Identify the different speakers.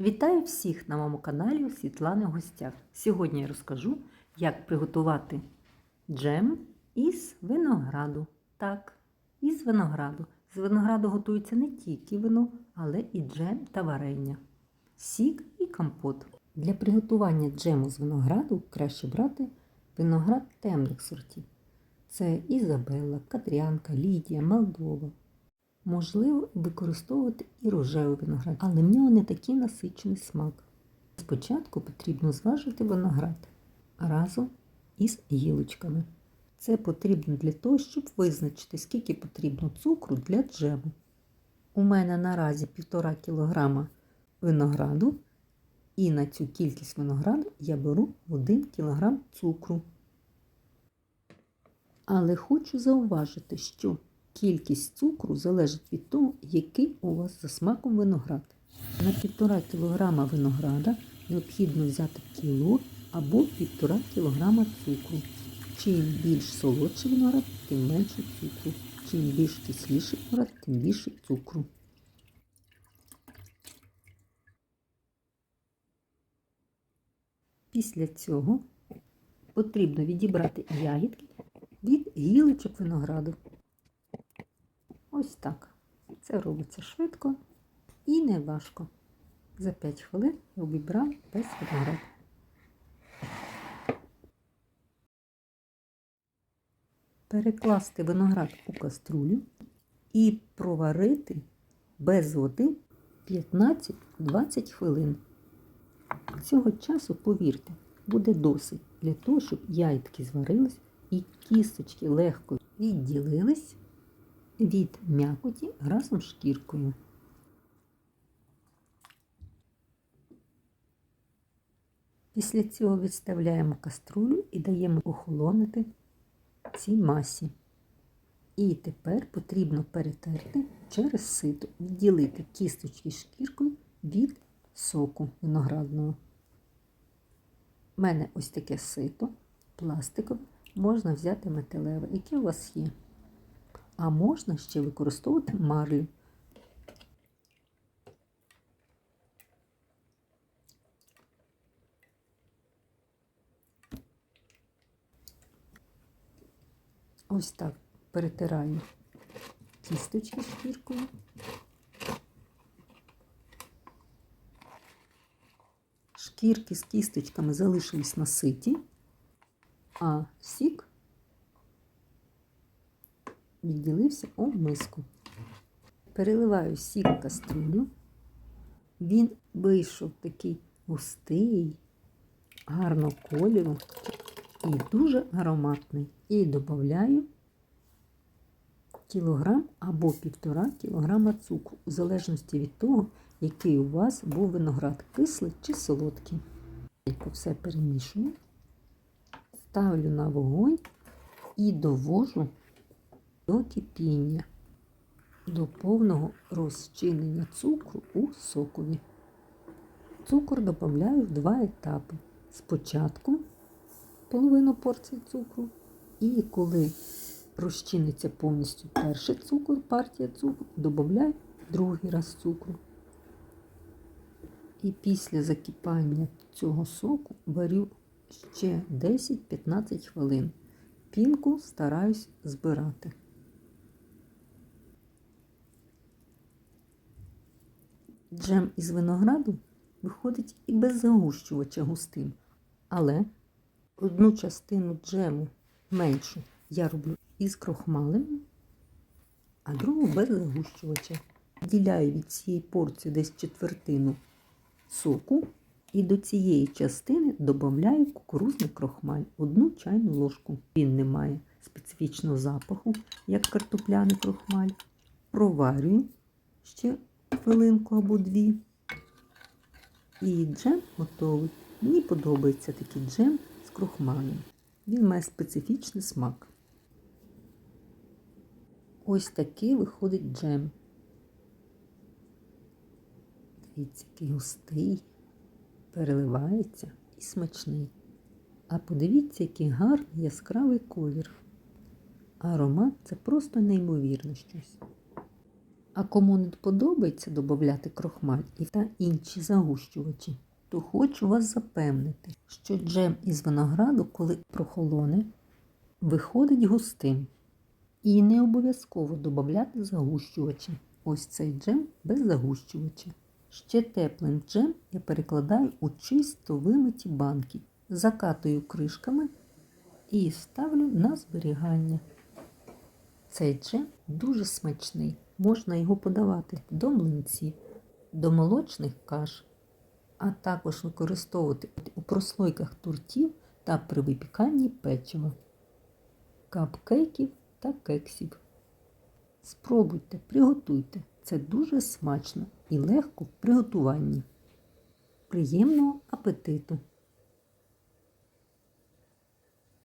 Speaker 1: Вітаю всіх на моєму каналі Світлани в гостях. Сьогодні я розкажу, як приготувати джем із винограду. Так, із винограду. З винограду готується не тільки вино, але і джем та варення, сік і компот. Для приготування джему з винограду краще брати виноград темних сортів. Це Ізабелла, Катрянка, Лідія, Молдова. Можливо, використовувати і рожевий виноград, але в нього не такий насичений смак. Спочатку потрібно зважити виноград разом із гілочками. Це потрібно для того, щоб визначити, скільки потрібно цукру для джему. У мене наразі 1,5 кг винограду, і на цю кількість винограду я беру 1 кг цукру. Але хочу зауважити, що Кількість цукру залежить від того, який у вас за смаком виноград. На 1,5 кг винограда необхідно взяти кіло або 1,5 кг цукру. Чим більш солодший виноград, тим менше цукру. Чим більш кисліший виноград, тим більше цукру. Після цього потрібно відібрати ягідки від гілочок винограду. Ось так. Це робиться швидко і не важко. За 5 хвилин обібрав весь виноград. Перекласти виноград у каструлю і проварити без води 15-20 хвилин. Цього часу, повірте, буде досить для того, щоб яйки зварились і кісточки легко відділились від м'якоті разом з шкіркою. Після цього відставляємо каструлю і даємо охолонити цій масі. І тепер потрібно перетерти через сито, відділити кісточки шкіркою від соку виноградного. У мене ось таке сито, пластикове, можна взяти металеве, яке у вас є а можна ще використовувати марлю. Ось так перетираю кісточки шкіркою. Шкірки з кісточками залишились на ситі, а сік відділився у миску. Переливаю сік в каструлю. Він вийшов такий густий, гарного кольору і дуже ароматний. І додаю кілограм або півтора кілограма цукру, у залежності від того, який у вас був виноград, кислий чи солодкий. Все перемішую, ставлю на вогонь і довожу до кипіння, до повного розчинення цукру у сокові. Цукор додаю в два етапи. Спочатку половину порції цукру, і коли розчиниться повністю перший цукор, партія цукру, додаю другий раз цукру. І після закипання цього соку варю ще 10-15 хвилин. Пінку стараюсь збирати. Джем із винограду виходить і без загущувача густим. Але одну частину джему меншу я роблю із крохмалем, а другу без загущувача. Діляю від цієї порції десь четвертину соку і до цієї частини додаю кукурузний крохмаль, одну чайну ложку. Він не має специфічного запаху, як картопляний крохмаль. Проварюю ще хвилинку або дві. І джем готовий. Мені подобається такий джем з крохмалем. Він має специфічний смак. Ось такий виходить джем. Дивіться, який густий, переливається і смачний. А подивіться, який гарний яскравий колір. Аромат це просто неймовірне щось. А кому не подобається додати крохмаль і та інші загущувачі, то хочу вас запевнити, що джем із винограду, коли прохолоне, виходить густим. І не обов'язково додати загущувачі. Ось цей джем без загущувача. Ще теплим джем я перекладаю у чисто вимиті банки, закатую кришками і ставлю на зберігання. Цей джем дуже смачний. Можна його подавати до млинців, до молочних каш, а також використовувати у прослойках тортів та при випіканні печива, капкейків та кексів. Спробуйте, приготуйте. Це дуже смачно і легко в приготуванні. Приємного апетиту!